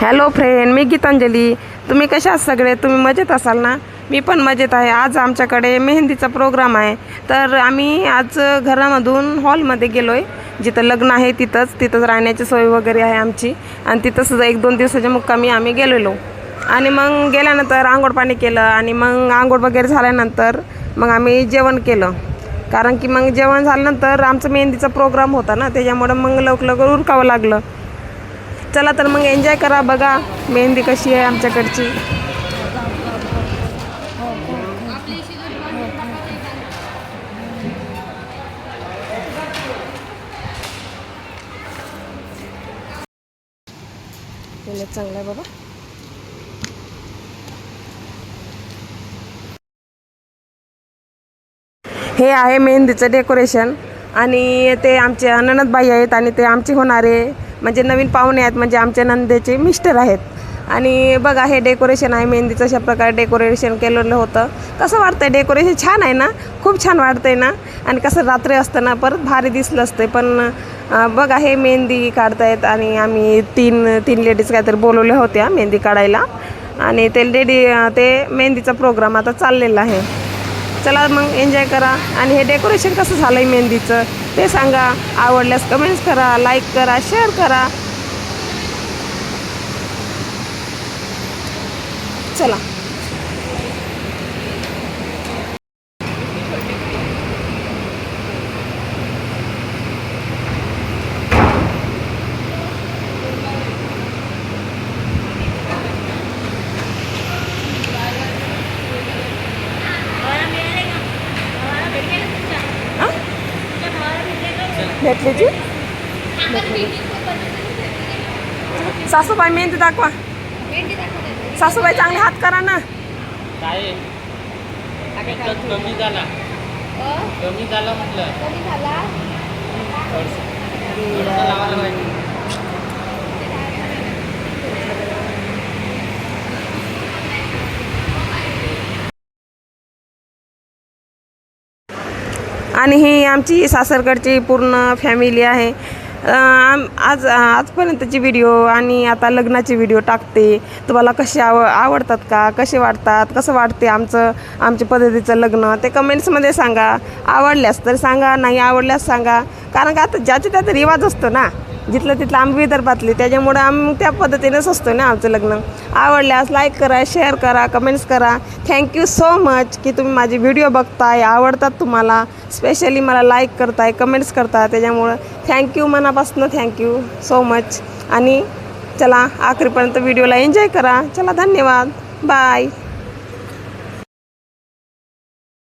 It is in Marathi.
हॅलो फ्रेंड मी गीतांजली. तुम्ही कशा आहात सगळे? तुम्ही मजेत असाल ना? मी पण मजेत आहे. आज आमच्याकडे मेहंदीचा प्रोग्राम आहे. तर आम्ही आज घरामधून हॉलमध्ये गेलो आहे जिथं लग्न आहे तिथंच तिथंच राहण्याची सोय वगैरे आहे आमची. आणि तिथंच एक दोन दिवसाच्या मुक्कामी आम्ही गेलेलो. आणि मग गेल्यानंतर आंघोळ पाणी केलं आणि मग आंघोळ वगैरे झाल्यानंतर मग आम्ही जेवण केलं. कारण की मग जेवण झाल्यानंतर आमचं मेहंदीचा प्रोग्राम होता ना त्याच्यामुळं मग लवकर लवकर उरकावं लागलं. चला तर मग एन्जॉय करा बघा मेहंदी कशी आहे आमच्याकडची. चांगलं आहे बाबा. हे आहे मेहंदीचं डेकोरेशन आणि ते आमचे ननदबाई आहेत आणि ते आमचे होणारे म्हणजे नवीन पाहुणे आहेत म्हणजे आमच्या नंदेचे मिस्टर आहेत. आणि बघा हे डेकोरेशन आहे मेहंदीचं अशा प्रकारे डेकोरेशन केलेलं होतं. कसं वाटतंय? डेकोरेशन छान आहे ना? खूप छान वाटतंय ना? आणि कसं रात्री असतं ना परत भारी दिसलं असतं पण बघा हे मेहंदी काढतायत आणि आम्ही तीन तीन लेडीज काहीतरी बोलवल्या होत्या मेहंदी काढायला. आणि ते लेडी ते मेहंदीचा प्रोग्राम आता चाललेला आहे. चला मग एन्जॉय करा. आणि हे डेकोरेशन कसं झालं आहे मेहंदीचं ते सांगा. आवडल्यास कमेंट्स करा लाईक करा शेअर करा. चला. भेटली ती. सासूबाई मेहंदी दाखवा. सासूबाई चांगले हात करा ना. कमी झाला? कमी झाला म्हटलं. आणि ही आमची सासरकडची पूर्ण फॅमिली आहे. आम आज आजपर्यंतची व्हिडिओ आणि आता लग्नाची व्हिडिओ टाकते. तुम्हाला कसे आव आवडतात का? कसे वाटतात? कसं वाटते आमचं आमच्या पद्धतीचं लग्न? ते कमेंट्समध्ये सांगा. आवडल्यास तर सांगा नाही आवडल्यास सांगा. कारण का आता ज्याचे त्याचा रिवाज असतो ना. जिथलं तिथलं आम्ही विदर्भातले त्याच्यामुळं आम्ही त्या पद्धतीनेच असतो ना आमचं लग्न. आवडल्यास लाईक करा शेअर करा कमेंट्स करा. थँक्यू सो मच की तुम्ही माझे व्हिडिओ बघताय आवडतात तुम्हाला. स्पेशली मला लाईक करताय कमेंट्स करता त्याच्यामुळं थँक्यू मनापासून थँक्यू सो मच आणि चला आखरीपर्यंत व्हिडिओला एन्जॉय करा. चला धन्यवाद. बाय